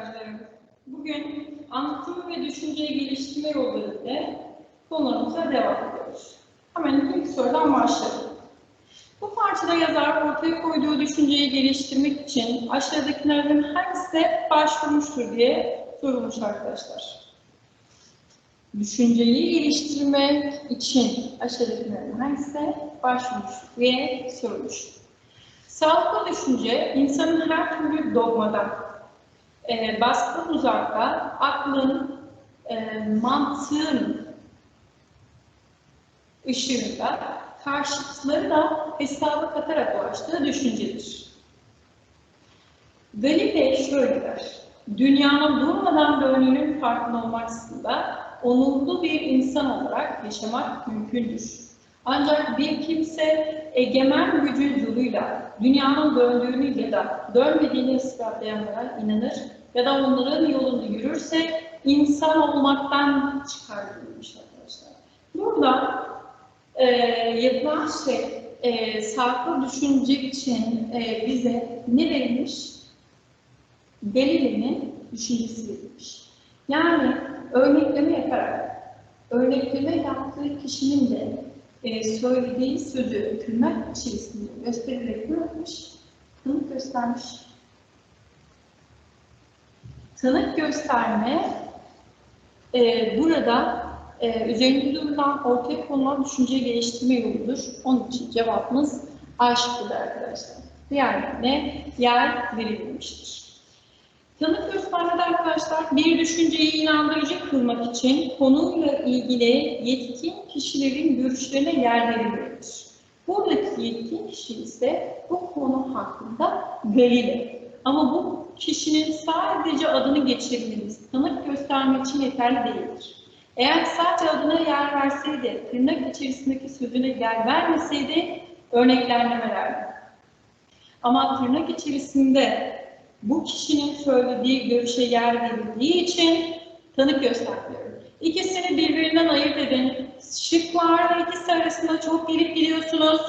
öğrencilerim. Bugün anlatımı ve düşünceyi geliştirme yolları ile konularımıza devam ediyoruz. Hemen ilk sorudan başlayalım. Bu parçada yazar ortaya koyduğu düşünceyi geliştirmek için aşağıdakilerden hangisine başvurmuştur diye sorulmuş arkadaşlar. Düşünceyi geliştirmek için aşağıdakilerden hangisine başvurmuş diye sorulmuş. Sağlıklı düşünce insanın her türlü dogmadan, e, baskı uzakta, aklın, e, mantığın ışığında karşıtları da hesaba katarak ulaştığı düşüncedir. Galilei şöyle der, dünyanın durmadan döndüğünün farkında olmaksızın da onurlu bir insan olarak yaşamak mümkündür. Ancak bir kimse egemen gücü yoluyla dünyanın döndüğünü ya da dönmediğini ispatlayanlara inanır ya da onların yolunu yürürse insan olmaktan çıkar demiş arkadaşlar. Burada e, yapılan şey e, sağlıklı düşünce için e, bize ne verilmiş? Galileo'nun düşüncesi verilmiş. Yani örnekleme yaparak, örnekleme yaptığı kişinin de e, söylediği sözü tırnak içerisinde göstererek yapmış? Tanık göstermiş. Tanık gösterme e, burada e, üzerinde durulan ortaya konulan düşünce geliştirme yoludur. Onun için cevabımız A şıkkıdır arkadaşlar. Diğerlerine yer verilmemiştir. Tanık göstermede arkadaşlar bir düşünceyi inandırıcı kılmak için konuyla ilgili yetkin kişilerin görüşlerine yer verilmelidir. Buradaki yetkin kişi ise bu konu hakkında Galile. Ama bu kişinin sadece adını geçirmemiz tanık göstermek için yeterli değildir. Eğer sadece adına yer verseydi, tırnak içerisindeki sözüne yer vermeseydi örneklenmelerdi. Ama tırnak içerisinde bu kişinin söylediği görüşe yer verildiği için tanık göstermiyorum. İkisini birbirinden ayırt edin. Şıklarla ikisi arasında çok gelip gidiyorsunuz.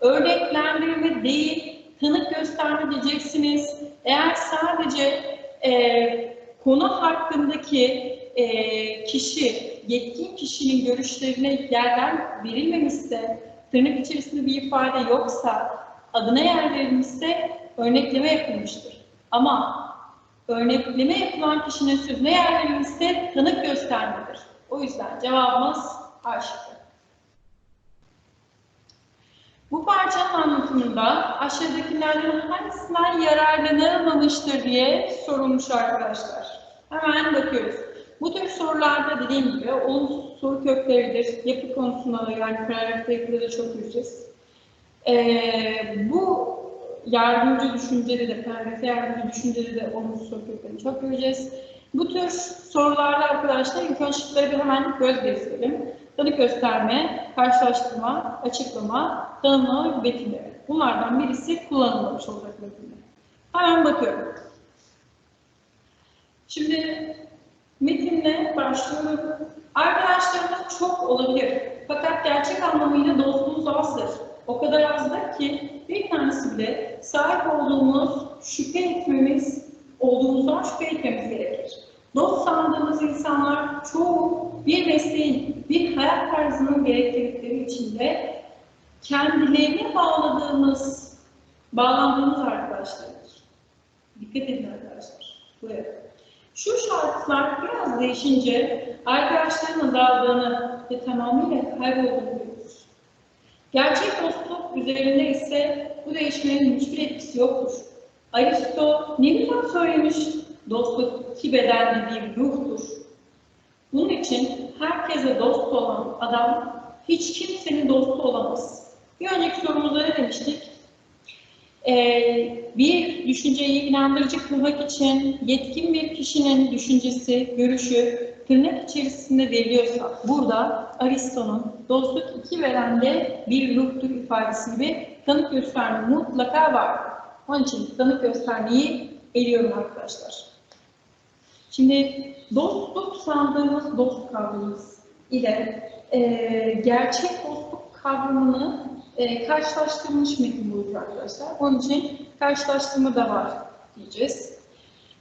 Örneklendirme değil, tanık gösterme diyeceksiniz. Eğer sadece e, konu hakkındaki e, kişi, yetkin kişinin görüşlerine yerler verilmemişse, tırnak içerisinde bir ifade yoksa, adına yer verilmişse örnekleme yapılmıştır. Ama örnekleme yapılan kişinin sözüne yer verilmişse tanık göstermedir. O yüzden cevabımız A şıkkı. Bu parçanın anlatımında aşağıdakilerden hangisinden yararlanılmamıştır diye sorulmuş arkadaşlar. Hemen bakıyoruz. Bu tür sorularda dediğim gibi olumsuz soru kökleridir. Yapı konusunda da yani paragrafta yapıda da çok göreceğiz. Ee, bu yardımcı düşüncede de, paragrafa yardımcı düşüncede de olumsuz soru köklerini çok göreceğiz. Bu tür sorularda arkadaşlar ilk önce şıkları bir hemen göz gezdirelim. Tanık gösterme, karşılaştırma, açıklama, tanımlama ve betimleme. Bunlardan birisi kullanılmamış olacak metinde. Hemen bakıyorum. Şimdi metinle başlıyorum. Arkadaşlarımız çok olabilir. Fakat gerçek anlamıyla dostluğumuz azdır. O kadar azdır ki bir tanesi bile sahip olduğumuz şüphe etmemiz, olduğumuzdan şüphe etmemiz gerekir. Dost sandığımız insanlar çoğu bir mesleğin, bir hayat tarzının gerektirdikleri içinde kendilerine bağladığımız, bağlandığımız arkadaşlardır. Dikkat edin arkadaşlar. Buraya. Şu şartlar biraz değişince arkadaşların azaldığını ve tamamıyla kaybolduğunu görüyoruz. Gerçek dostluk üzerinde ise bu değişmenin hiçbir etkisi yoktur. Aristo ne güzel söylemiş, dostluk iki bedenli bir ruhtur. Bunun için herkese dost olan adam hiç kimsenin dostu olamaz. Bir önceki sorumuzda ne demiştik? Ee, bir düşünceyi inandırıcı kılmak için yetkin bir kişinin düşüncesi, görüşü tırnak içerisinde veriliyorsa burada Aristo'nun dostluk iki verende bir ruhtur ifadesi gibi tanık gösterme mutlaka var. Onun için tanık göstermeyi eliyorum arkadaşlar. Şimdi dostluk sandığımız dost kavramımız ile e, gerçek dostluk kavramını e, karşılaştırılmış metin bulur arkadaşlar. Onun için karşılaştırma da var diyeceğiz.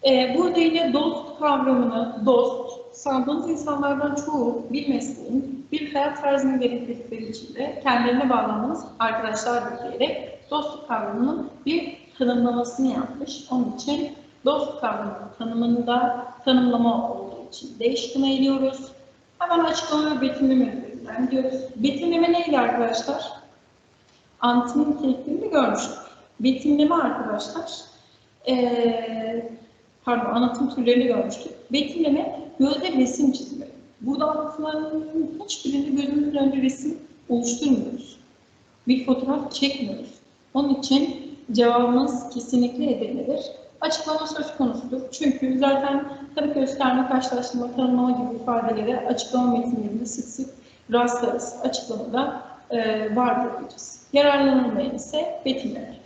Ee, burada yine dost kavramını, dost, sandığınız insanlardan çoğu bir mesleğin, bir hayat tarzını gerektirdikleri için de kendilerine bağlandığınız arkadaşlardır diyerek dostluk kavramının bir tanımlamasını yapmış. Onun için dost kavramının tanımında tanımlama olduğu için değişikliğine ediyoruz. Hemen açıklama ve betimleme üzerinden gidiyoruz. Betimleme neydi arkadaşlar? Anlatım niteliklerini görmüştük. Betimleme arkadaşlar, ee, pardon anlatım türlerini görmüştük. Betimleme gözle resim çizimi. Burada anlatılanların hiçbirinde gözümüzün önünde resim oluşturmuyoruz. Bir fotoğraf çekmiyoruz. Onun için cevabımız kesinlikle Edirne'dir. Açıklama söz konusudur. Çünkü zaten tabii gösterme, karşılaştırma, tanımlama gibi ifadelere açıklama metinlerinde sık sık rastlarız. Açıklamada e, vardır diyeceğiz. Yararlanılmayan ise betimleme.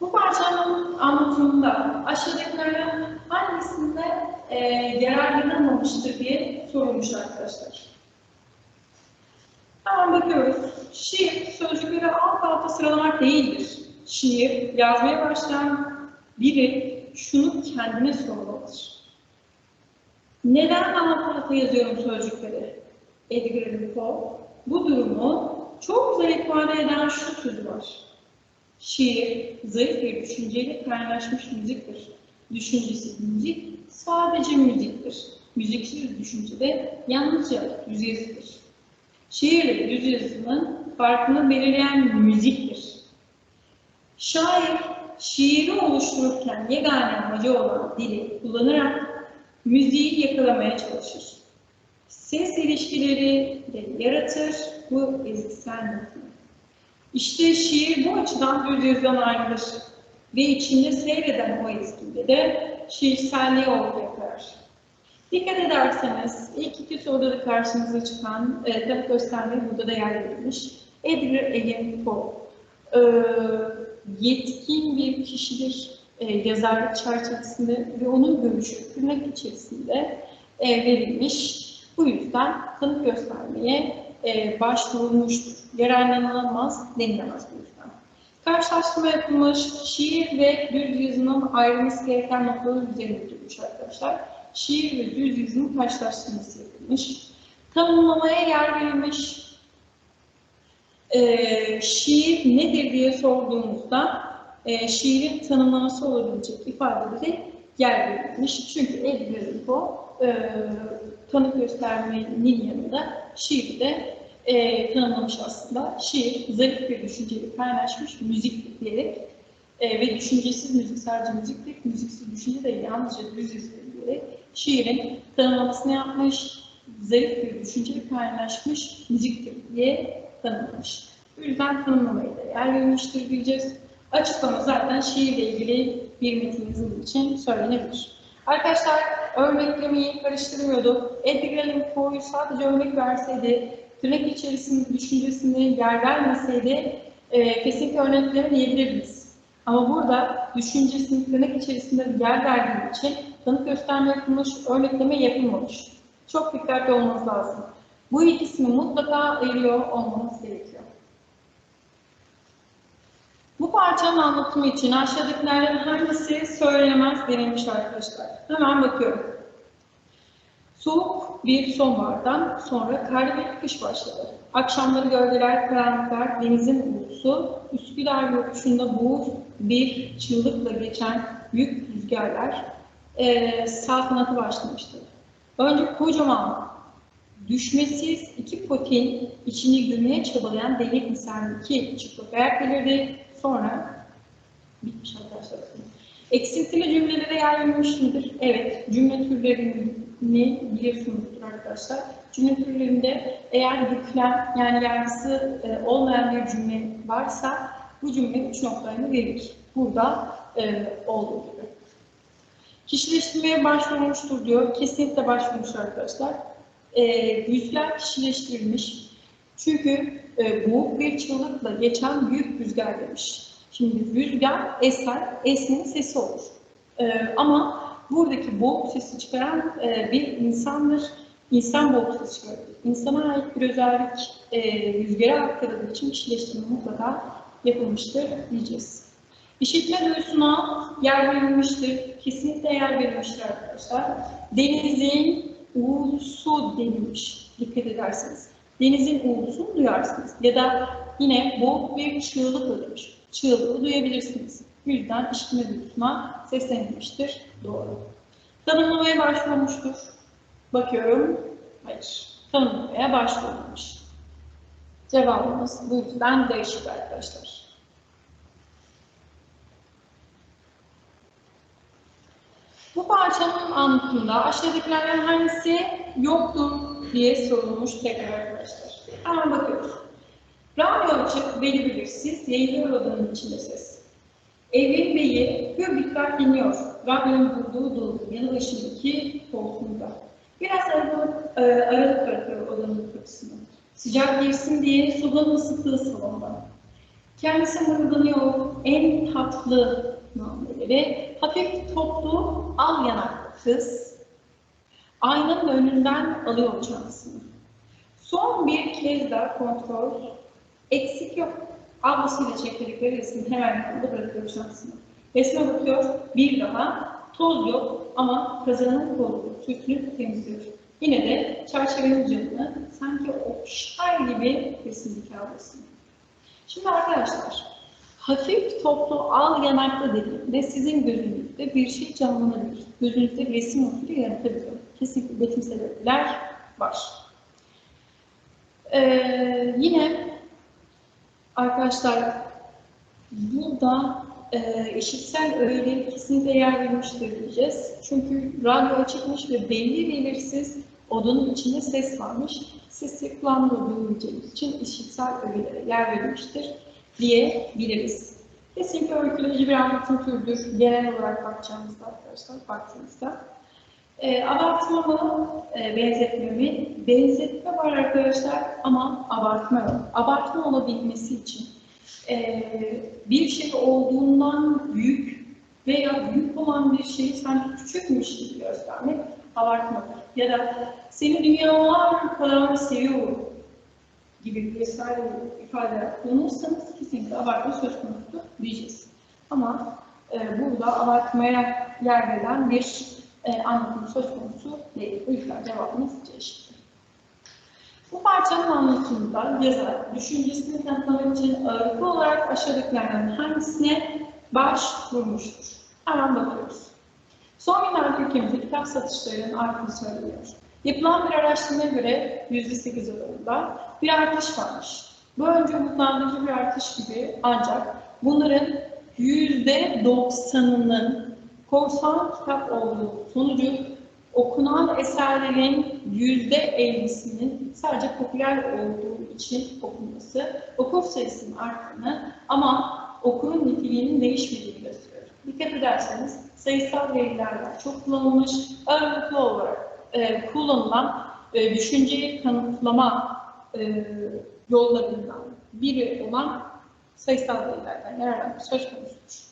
Bu parçanın anlatımında aşağıdakilerden hangisinde e, yararlanılmamıştır diye sorulmuş arkadaşlar. Hemen bakıyoruz. Şiir, değildir. Şiir, yazmaya başlayan biri şunu kendine sormalıdır. Neden alta yazıyorum sözcükleri? Edgar Allan Poe. Bu durumu çok güzel ifade eden şu söz var. Şiir, zayıf bir düşünceyle kaynaşmış müziktir. Düşüncesiz müzik sadece müziktir. Müziksiz düşünce de yalnızca yüz yazıdır. Şiirle yüz yazısının farkını belirleyen müziktir. Şair, şiiri oluştururken yegane amacı olan dili kullanarak müziği yakalamaya çalışır. Ses ilişkileri de yaratır bu ezgisel metin. İşte şiir bu açıdan düz yazıdan ayrılır ve içinde seyreden o ezgide de şiirselliği ortaya koyar. Dikkat ederseniz ilk iki soruda da karşınıza çıkan e, tabi burada da yer verilmiş. Edgar Allan Poe e, yetkin bir kişidir e, yazarlık çerçevesinde ve onun görüşü tırnak içerisinde e, verilmiş. Bu yüzden tanık göstermeye e, başvurulmuştur. Yararlanılamaz denilemez bu yüzden. Karşılaştırma yapılmış, şiir ve düz yazının ayrılması gereken noktalar üzerinde durmuş arkadaşlar. Şiir ve düz yazının karşılaştırması yapılmış. Tanımlamaya yer verilmiş. E, şiir nedir diye sorduğumuzda e, şiirin tanımlaması olabilecek ifadeleri yer verilmiş. Çünkü Edgar Poe e, tanık göstermenin yanında şiiri de e, tanımlamış aslında. Şiir, zarif bir düşünceyle kaynaşmış müzik diyerek e, ve düşüncesiz müzik sadece müziktir, müziksiz düşünce de yalnızca düz diyerek şiirin tanımlamasını yapmış, zarif bir düşünceyle kaynaşmış müziktir diye tanımlamış. Bu yüzden tanımlamayı da yer vermiştir diyeceğiz. Açıklama zaten şiirle ilgili bir metin yazıldığı için söylenebilir. Arkadaşlar örneklemeyi karıştırmıyorduk. Edgar Allan Poe'yu sadece örnek verseydi, tırnak içerisinde düşüncesine yer vermeseydi e, kesinlikle örnekleme diyebiliriz. Ama burada düşüncesini tırnak içerisinde yer verdiği için tanık gösterme yapılmış, örnekleme yapılmamış. Çok dikkatli olmanız lazım. Bu ikisini mutlaka ayırıyor olmanız gerekiyor. Bu parçanın anlatımı için aşağıdakilerden hangisi söylenemez denilmiş arkadaşlar. Hemen bakıyorum. Soğuk bir sonbahardan sonra karlı bir kış başladı. Akşamları gölgeler, karanlıklar, denizin uğultusu, Üsküdar yokuşunda boğuk bir çığlıkla geçen büyük rüzgarlar e, saltanatı başlamıştı. Önce kocaman, düşmesiz iki potin içini girmeye çabalayan delik misal iki çıplak ayak belirdi. Sonra bitmiş arkadaşlar. Eksintili cümlelere verilmiş midir? Evet. Cümle türlerini biliyorsunuzdur arkadaşlar. Cümle türlerinde eğer yüklem yani yargısı e, olmayan bir cümle varsa bu cümle üç noktalarını verir. Burada e, olduğu gibi. Kişileştirmeye başvurmuştur diyor. Kesinlikle başvurmuş arkadaşlar. E, yüzler kişileştirilmiş. Çünkü e, bu bir çığlıkla geçen büyük rüzgar demiş. Şimdi rüzgar eser, esmenin sesi olur. E, ama buradaki boğuk sesi çıkaran e, bir insandır. İnsan boğuk sesi çıkarır. İnsana ait bir özellik e, rüzgara aktarıldığı için kişileştirme mutlaka yapılmıştır diyeceğiz. İşitme duyusuna yer verilmiştir. Kesinlikle yer verilmiştir arkadaşlar. Denizin uğultusu denilmiş. Dikkat ederseniz. Denizin uğultusunu duyarsınız. Ya da yine bu bir çığlık demiş. Çığlığı duyabilirsiniz. Bu yüzden işitme duyusuna seslenilmiştir. Doğru. Tanımlamaya başvurmuştur. Bakıyorum. Hayır. Tanımlamaya başvurulmuş. Cevabımız bu yüzden değişik arkadaşlar. Bu parçanın anlatımında aşağıdakilerden hangisi yoktur diye sorulmuş tekrar arkadaşlar. Hemen bakıyoruz. Radyo açık, veli belirsiz, yayılıyor odanın içinde ses. Evin beyi hür dikkat dinliyor. Radyonun durduğu doğru, yanı başındaki koltuğunda. Biraz aralık, e, aralık bırakıyor odanın kapısını. Sıcak girsin diye sobanın ısıttığı salonda. Kendisi mırıldanıyor en tatlı nameleri. Hafif toplu, al yanaklı kız. Aynanın önünden alıyor çantasını. Son bir kez daha kontrol. Eksik yok. Ablasıyla çektirdikleri resmin hemen yanında bırakıyor çantasını. Resme bakıyor. Bir daha. Toz yok ama kazanın kolu sütünü temizliyor. Yine de çerçevenin camını sanki okşar gibi resimdeki ablasını. Şimdi arkadaşlar, hafif toplu al yanaklı dediğimde sizin gözünüzde bir şey canlanabilir. Gözünüzde resim unsuru yaratabilir. Kesinlikle betim sebepler var. Ee, yine arkadaşlar burada e, işitsel öğeleri kesinlikle yer verilmiştir diyeceğiz. Çünkü radyo açıkmış ve belli belirsiz odanın içinde ses varmış. Sesi kulağımla duymayacağımız için işitsel öğelere yer verilmiştir diyebiliriz. Kesinlikle öyküleyici bir anlatım türüdür. Genel olarak bakacağımızda arkadaşlar, baktığımızda. E, abartma mı, e, benzetme mi? Benzetme var arkadaşlar ama abartma yok. Abartma olabilmesi için e, bir şey olduğundan büyük veya büyük olan bir şeyi sanki küçükmüş gibi göstermek abartmadır. Ya da seni dünyalar kadar seviyorum gibi vesaire ifadeler kullanırsanız kesinlikle abartma söz konusu diyeceğiz. Ama e, burada abartmaya yer verilen bir e, anlatım söz konusu değil. Bu yüzden cevabımız C. Bu parçanın anlatımında yazar düşüncesini tanımlamak için ağırlıklı olarak aşağıdakilerden hangisine başvurmuştur? Hemen bakıyoruz. Son günlerde ülkemizde kitap satışlarının arttığını söyleniyor. Yapılan bir araştırmaya göre %8 oranında bir artış varmış. Bu önce umutlandırıcı bir artış gibi ancak bunların %90'ının korsan kitap olduğu sonucu okunan eserlerin %50'sinin sadece popüler olduğu için okunması, okur sayısının arttığını ama okurun niteliğinin değişmediğini gösteriyor. Dikkat ederseniz sayısal verilerden çok kullanılmış, ağırlıklı olarak e, kullanılan e, düşünceyi kanıtlama e, yollarından biri olan sayısal verilerden yararlanmak söz konusudur.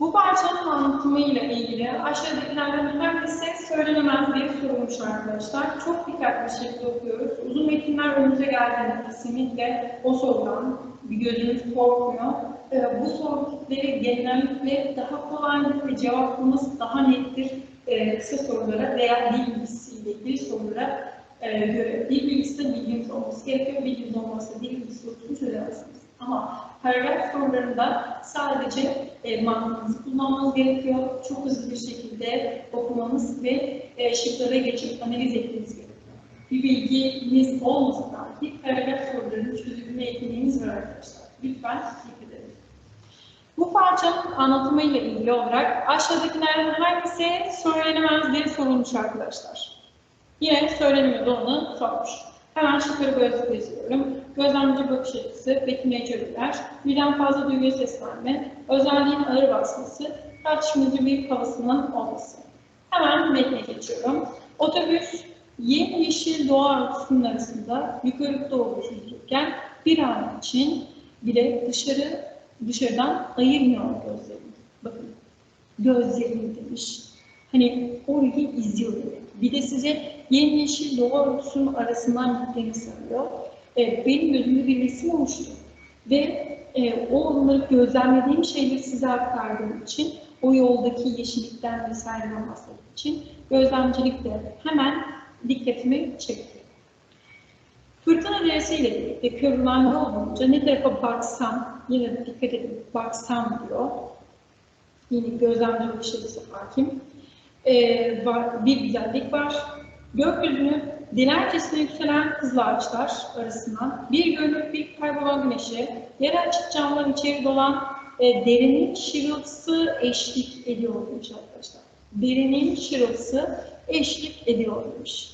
Bu parçanın anlatımıyla ilgili aşağıdakilerden hangisi söylenemez diye sorulmuş arkadaşlar. Çok dikkatli şekilde okuyoruz. Uzun metinler önümüze geldiğinde kesinlikle o sorudan bir gözünüz korkmuyor. Ee, bu soru tipleri genellikle daha kolaydır ve cevaplaması daha nettir e, kısa sorulara veya dil bilgisiyle ilgili sorulara e, göre. Dil bilgisi bilginiz olması gerekiyor. Bilginiz olmazsa dil bilgisi sorusunu çözemezsiniz. Ama paragraf sorularında sadece e, mantığınızı kullanmanız gerekiyor. Çok hızlı bir şekilde okumanız ve e, şıklara geçip analiz etmeniz gerekiyor. Bir bilginiz olmasa dahi paragraf sorularının çözümüne yeteneğiniz var arkadaşlar. Lütfen dikkat edin. Bu parçanın anlatımıyla ilgili olarak aşağıdakilerden hangisi söylenemez diye sorulmuş arkadaşlar. Yine söylenemiyordu onu sormuş. Hemen şıkları böyle yazıyorum. Gözlemci bakış açısı, betimleyici öğeler, birden fazla duyguya ses verme, özelliğin ağır basması, tartışmacı bir havasının olması. Hemen metne geçiyorum. Otobüs yemyeşil doğa örtüsünün arasında yukarı doğru süzülürken bir an için bile dışarı dışarıdan ayırmıyor gözlerini. Bakın gözlerini demiş. Hani orayı izliyor. Bir de size yemyeşil doğa örtüsünün arasından gittiğini söylüyor. Evet, benim gözümde bir resim oluştu. Ve e, o onları gözlemlediğim şeyleri size aktardığım için, o yoldaki yeşillikten vesaireden bahsettiğim için gözlemcilik de hemen dikkatimi çekti. Fırtına deresiyle birlikte körülen yol boyunca ne tarafa baksam, yine de dikkat edin, baksam diyor. Yine gözlemci bakış açısı hakim. Ee, bir güzellik var. Gökyüzünü dilercesine yükselen kızıl ağaçlar arasından bir görünüp bir kaybolan güneşe, yer açık camdan içeri dolan e, derinin şırıltısı eşlik ediyormuş arkadaşlar. Derinin şırıltısı eşlik ediyormuş.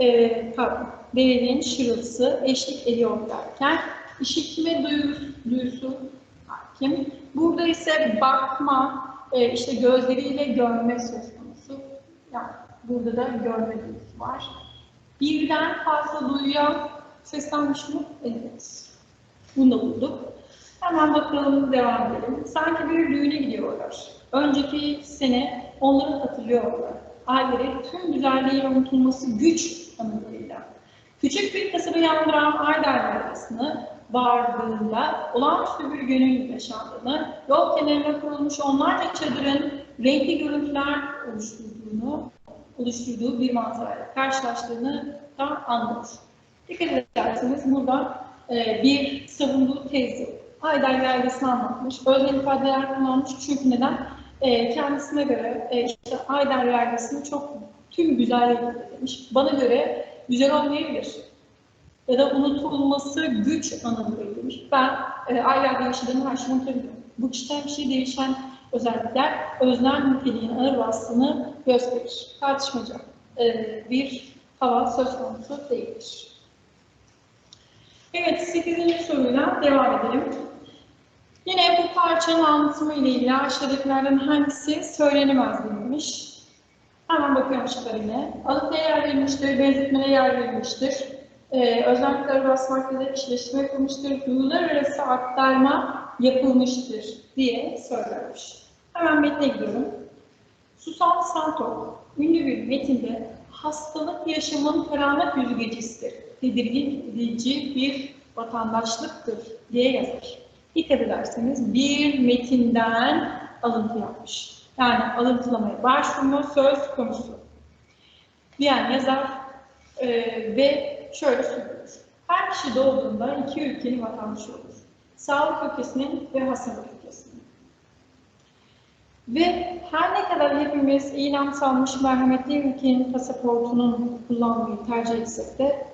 E, pardon, derinin şırıltısı eşlik ediyor derken işitme duyusu, duyusu hakim. Burada ise bakma, e, işte gözleriyle görme söz konusu. Yani burada da görme duyusu var. Birden fazla duyuya seslenmiş mi? Evet. Bunu da bulduk. Hemen bakalım, devam edelim. Sanki bir düğüne gidiyorlar. Önceki sene onları hatırlıyorlar. Aileleri tüm güzelliği unutulması güç anılarıyla. Küçük bir kasabı yandıran Aydar arasını vardığında olağanüstü bir gönül yaşandığını, yol kenarına kurulmuş onlarca çadırın renkli görüntüler oluşturduğunu, oluşturduğu bir manzarayla karşılaştığını da anlıyor. Dikkat ederseniz burada e, bir savunduğu tezi Haydar Yaylısı'nı anlatmış. Özel ifadeler kullanmış çünkü neden? E, kendisine göre e, işte Haydar Yaylısı'nı çok tüm güzelliğiyle demiş. Bana göre güzel olmayabilir. Ya da unutulması güç anlamında demiş. Ben e, Haydar yaşadığım her şeyi unutabiliyorum. Bu kişiden kişiye değişen özellikler özlem niteliğinin ağır bastığını gösterir. Tartışmacı e, bir hava söz konusu değildir. Evet, 8. soruyla devam edelim. Yine bu parçanın anlatımı ile ilgili aşağıdakilerden hangisi söylenemez denilmiş. Hemen bakıyorum şıklara yine. Alıp yer verilmiştir, benzetmene yer verilmiştir. Ee, özellikleri basmakla da kişileştirme yapılmıştır. Duyular arası aktarma yapılmıştır diye söylenmiş. Hemen metne gidiyorum. Susan Santo, ünlü bir metinde hastalık yaşamın karanlık yüzü gecesidir. Tedirgin bir vatandaşlıktır diye yazar. Dikkat ederseniz bir metinden alıntı yapmış. Yani alıntılamaya başvurma söz konusu. Diyen yazar e, ve şöyle söylüyor. Her kişi doğduğunda iki ülkenin vatandaşı olur. Sağlık ülkesinin ve hastalık ülkesinin. Ve her ne kadar hepimiz ilan salmış merhametli ülkenin pasaportunun kullanmayı tercih etsek de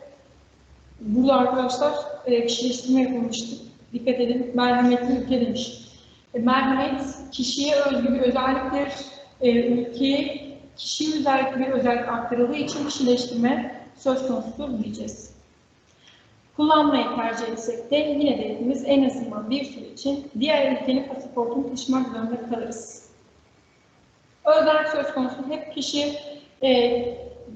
burada arkadaşlar e, kişileştirme yapılmıştır. Dikkat edin, merhametli ülke demiş. E, merhamet kişiye özgü bir özelliktir. E, ülkeye kişiye özellikle bir özellik aktarıldığı için kişileştirme söz konusudur diyeceğiz. Kullanmayı tercih etsek de yine de hepimiz en azından bir süre için diğer ülkenin pasaportunu taşımak zorunda kalırız. Özel söz konusu hep kişi, e,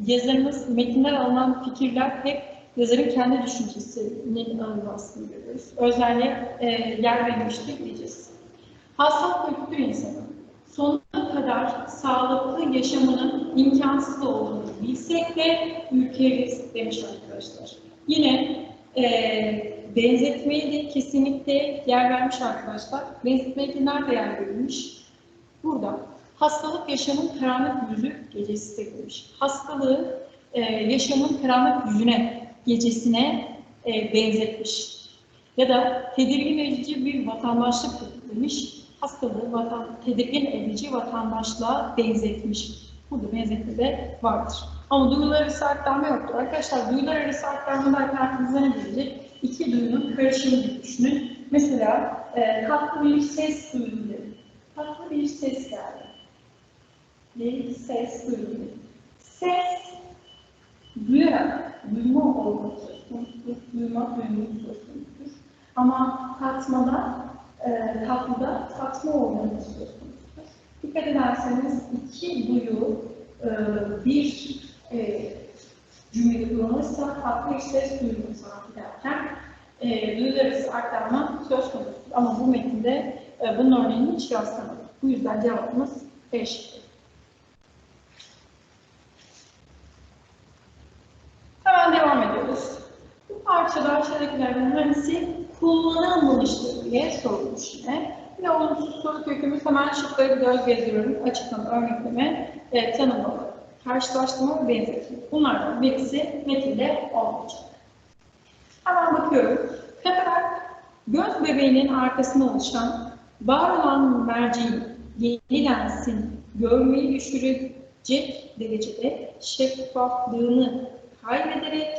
yazarımız, metinler alınan fikirler hep yazarın kendi düşüncesinin alınmasını görüyoruz. Özelliğe e, yer verilmiştir diyeceğiz. Hastalık bir insanı sonuna kadar sağlıklı yaşamının imkansız olduğunu bilsek de ülkeriz demiş arkadaşlar. Yine e, benzetmeyi de kesinlikle yer vermiş arkadaşlar. Benzetmeyi nerede yer verilmiş? Burada. Hastalık yaşamın karanlık yüzü gecesi demiş. Hastalığı e, yaşamın karanlık yüzüne, gecesine e, benzetmiş. Ya da tedirgin edici bir vatandaşlık demiş. Hastalığı vatan, tedirgin edici vatandaşlığa benzetmiş. Burada benzetme de vardır. Ama duyular arası aktarma yoktur. Arkadaşlar duyular arası aktarma derken aklınıza ne gelecek? İki duyunun karışımı gibi düşünün. Mesela e, tatlı bir ses duyuldu. Tatlı bir ses geldi. Bir ses duyuldu. Ses duyarak duyma olmak söz. Duyma konusudur. Ama tatmada, e, tatlıda tatma olmanın. Dikkat ederseniz iki duyu e, bir e, cümlede kullanırsa tatlı bir ses duyulur sanki derken e, duyular arası aktarma söz konusudur. Ama bu metinde e, bunun örneğini hiç rastlamadık. Bu yüzden cevabımız B şıkkı. Hemen devam ediyoruz. Bu parçada aşağıdakilerden hangisi kullanılmamıştır diye sorulmuş yine. Yine olumsuz soru kökümüz hemen şıkları bir göz gezdiriyorum. Açıklama, örnekleme, e, tanımlama, karşılaştırma ve. Bunlardan birisi metinde olmayacak. Hemen bakıyorum. Katarak göz bebeğinin arkasında oluşan var olan merceğin yeni lensin görmeyi düşürecek derecede şeffaflığını kaybederek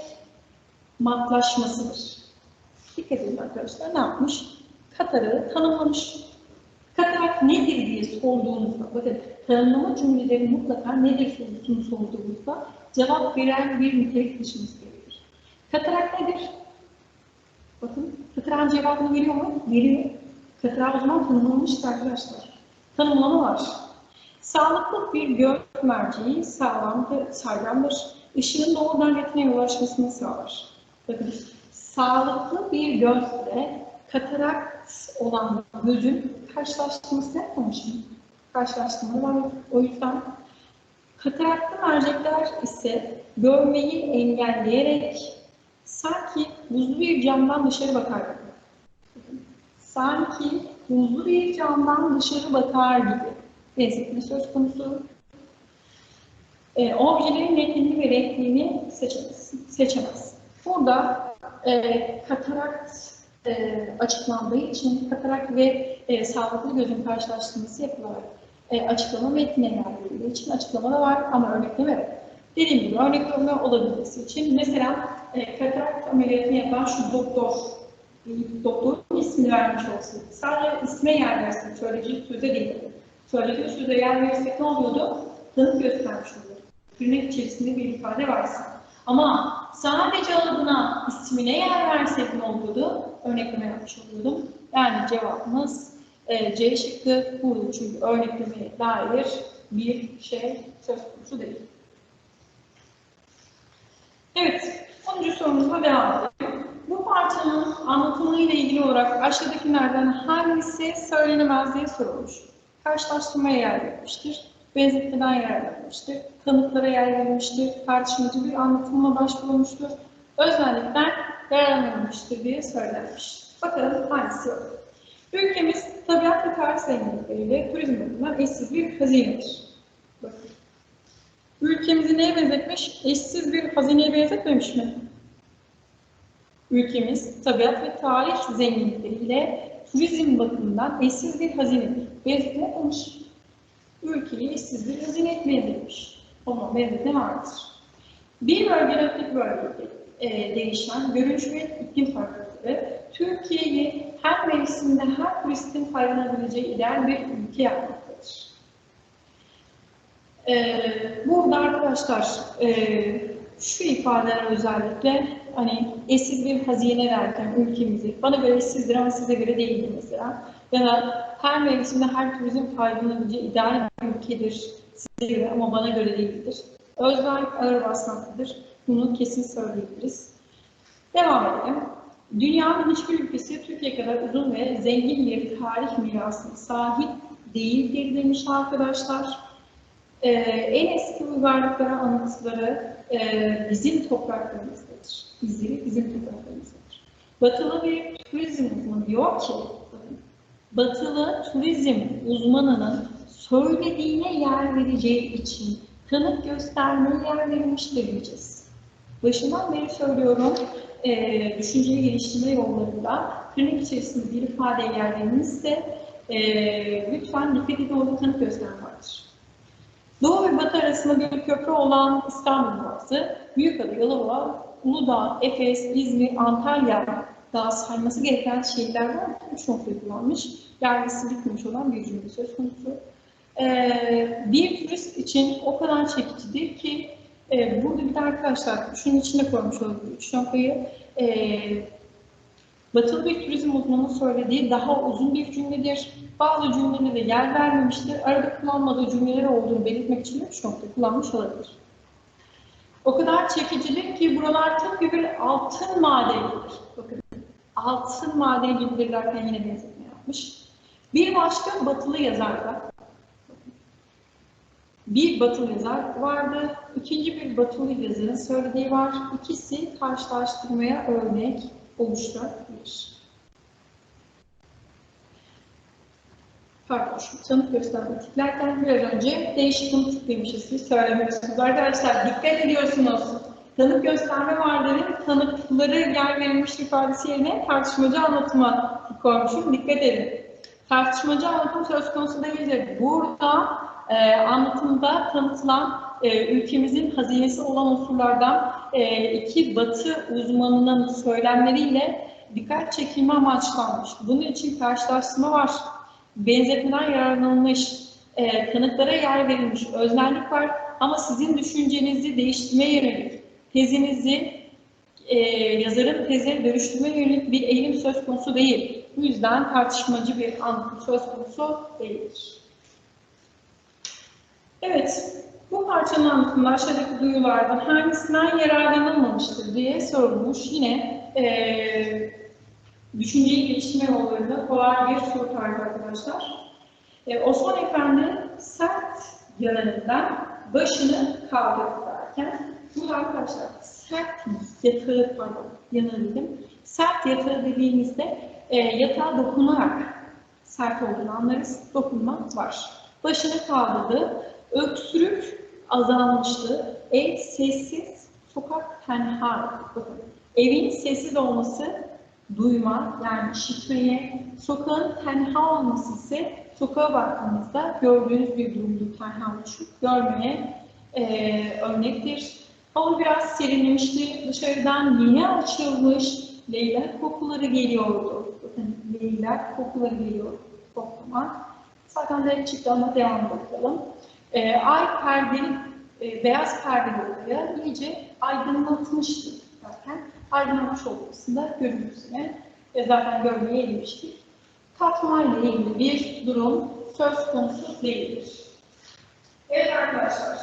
matlaşmasıdır. Dikkat edin arkadaşlar ne yapmış? Katarı tanımlamış. Katarak nedir diye sorduğunuzda, bakın tanımlama cümleleri mutlaka nedir sorusunu sorduğunuzda cevap veren bir nitelik taşıması gerekir. Katarak nedir? Bakın kataran cevabını veriyor mu? Veriyor. Katarak o zaman tanımlanmıştır arkadaşlar. Tanımlama var. Sağlıklı bir göz merceği sağlamdır, sağlamdır. Işığın doğrudan retinaya ulaşmasını sağlar. Bakın, sağlıklı bir gözle katarakt olan gözün karşılaştırması yapmamışım. Karşılaştırma var. O yüzden kataraklı mercekler ise görmeyi engelleyerek sanki buzlu bir camdan dışarı bakar gibi. Sanki buzlu bir camdan dışarı bakar gibi. Benzetme söz konusu. E, objelerin netliğini ve renkliğini seçemez. seçemez. Burada e, katarakt e, açıklandığı için katarakt ve e, sağlıklı gözün karşılaştırması yapılarak e, açıklama metnine yer verildiği için açıklama da var ama örnekleme yok. Dediğim gibi örnekleme olabilmesi için mesela e, katarakt ameliyatını yapan şu doktor, e, doktorun ismini vermiş olsun. Sadece isme yer versin, söylediği söze değil. Söylediği söze yer verirsek ne oluyordu? Tanık göstermiş oluyordu. Cümle içerisinde bir ifade varsa. Ama sadece adına ismine yer versek ne oluyordu? Örnekleme yapmış oluyordum. Yani cevabımız e, C şıkkı burada çünkü örneklemeye dair bir şey söz konusu değil. Evet, 10. sorumuzla devam edelim. Bu parçanın anlatımıyla ilgili olarak aşağıdakilerden hangisi söylenemez diye sorulmuş. Karşılaştırmaya yer verilmiştir. Benzetmeden yer verilmiştir. Kanıtlara yer verilmiştir. Tartışmacı bir anlatımla başvurulmuştur. Özellikler değerlendirilmiştir diye söylenmiş. Bakalım hangisi yok. Ülkemiz tabiat ve tarih zenginlikleriyle turizm bakımından eşsiz bir hazinedir. Bakın. Ülkemizi neye benzetmiş? Eşsiz bir hazineye benzetmemiş mi? Ülkemiz tabiat ve tarih zenginlikleriyle turizm bakımından eşsiz bir hazinedir. Benzetme yapılmış. Ülkeyi eşsiz bir hazine benzetmiş. Ama benzetme vardır. Bir bölgeden öteki bölgede e, değişen görünüş ve iklim farklılıkları Türkiye'yi her mevsimde her turistin faydalanabileceği ideal bir ülke yapmaktadır. Ee, burada arkadaşlar e, şu ifadeler özellikle hani eşsiz bir hazine derken ülkemizi bana göre eşsizdir ama size göre değildir mesela. Ya da her mevsimde her turizm faydalanabileceği ideal bir ülkedir göre ama bana göre değildir. Özgür ağır basmaktadır. Bunu kesin söyleyebiliriz. Devam edelim. Dünyanın hiçbir ülkesi Türkiye kadar uzun ve zengin bir tarih mirasına sahip değildir demiş arkadaşlar. Ee, en eski uygarlıklara anıtları e, bizim topraklarımızdadır. İzleri bizim topraklarımızdadır. Batılı bir turizm uzmanı diyor ki, Batılı turizm uzmanının söylediğine yer vereceği için tanık göstermeye yer verilmiştir diyeceğiz. Başından beri söylüyorum, e, düşünceyi geliştirme yollarında tırnak içerisinde bir ifade yer e, lütfen dikkat edin orada tanık gösterme vardır. Doğu ve Batı arasında bir köprü olan İstanbul Boğazı, Büyükada, Yalova, Uludağ, Efes, İzmir, Antalya daha sayması gereken şehirler var. Üç noktayı kullanmış. Yerlisi bitmiş olan bir cümle söz konusu. Ee, bir turist için o kadar çekicidir ki e, burada bir de arkadaşlar şunun içine koymuş olduğu üç noktayı e, Batılı bir turizm uzmanı söylediği daha uzun bir cümledir. Bazı cümlelerine de yer vermemiştir. Arada kullanmadığı cümleler olduğunu belirtmek için üç nokta kullanmış olabilir. O kadar çekicidir ki buralar tıpkı bir altın madenidir. Bakın altın madeni gibidir derken yine benzetme yapmış. Bir başka batılı yazarda bir batılı yazar vardı. İkinci bir batılı yazarın söylediği var. İkisi karşılaştırmaya örnek oluşturabilir. Pardon, şu tanık göstermeyi tıklarken biraz önce değişik bunu tıklamışız. Siz söylemiyorsunuz. Arkadaşlar dikkat ediyorsunuz. Tanık gösterme var dedim. Tanıkları yer verilmiş ifadesi yerine tartışmacı anlatıma koymuşum. Dikkat edin. Tartışmacı anlatım söz konusu değildir. Burada e, anlatımda tanıtılan e, ülkemizin hazinesi olan unsurlardan e, iki batı uzmanının söylemleriyle dikkat çekilme amaçlanmış. Bunun için karşılaştırma var. Benzetmeden yararlanılmış, e, tanıklara yer verilmiş öznellik var ama sizin düşüncenizi değiştirmeye yönelik, tezinizi e, yazarın tezine dönüştürmeye yönelik bir eğilim söz konusu değil. Bu yüzden tartışmacı bir anlatım söz konusu değildir. Evet, bu parçanın anlatımında aşağıdaki duyulardan hangisinden yararlanılmamıştır diye sorulmuş. Yine e, düşünceyi geliştirme yollarında kolay bir soru tarzı arkadaşlar. E, Osman Efendi sert yanarından başını kaldırırken, burada arkadaşlar sert yatağı, pardon dedim. Sert yatağı dediğimizde e, yatağa dokunarak sert olduğunu anlarız. Dokunma var. Başını kaldırdı. Öksürük azalmıştı. Ev sessiz, sokak tenha. Evin sessiz olması duyma, yani işitmeye, sokağın tenha olması ise sokağa baktığımızda gördüğünüz bir durumdur tenhalaşıp görmeye e, örnektir. Hava biraz serinlemişti. Dışarıdan yeni açılmış leylak kokuları geliyordu. Bakın leylak kokuları geliyordu. Koklama. Zaten direkt çıktı ama devam bakalım. E, ay perdeli, e, beyaz perdeli odaya iyice aydınlatmıştı zaten. Aydınlatmış olmasında görüntüsüne e, zaten görmeye eğilmiştik. Katmanla ilgili bir durum söz konusu değildir. Evet arkadaşlar,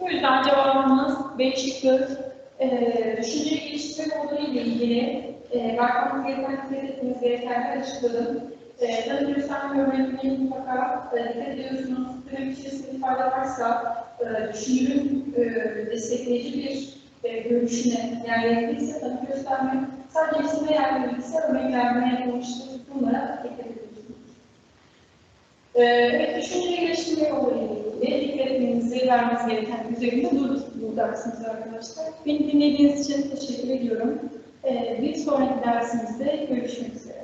bu yüzden cevabımız B şıkkı. E, düşünce geliştirme ile ilgili e, bakmamız gereken, dikkat etmemiz. E, tabii gösterme öğrenimini mutlaka e, dikkat ediyorsunuz. Krem içerisinde ifade varsa e, e, destekleyici bir e, görüşüne yerleştiyse tabii gösterme sadece isme yerleştiyse örneklenme yapılmıştır. Bunlara dikkat ediyorsunuz. E, evet, düşünce geliştirme yolları ile ilgili dikkat etmenizi vermeniz gereken üzerinde durduk bu dersimizde arkadaşlar. Beni dinlediğiniz için teşekkür ediyorum. E, bir sonraki dersimizde görüşmek üzere.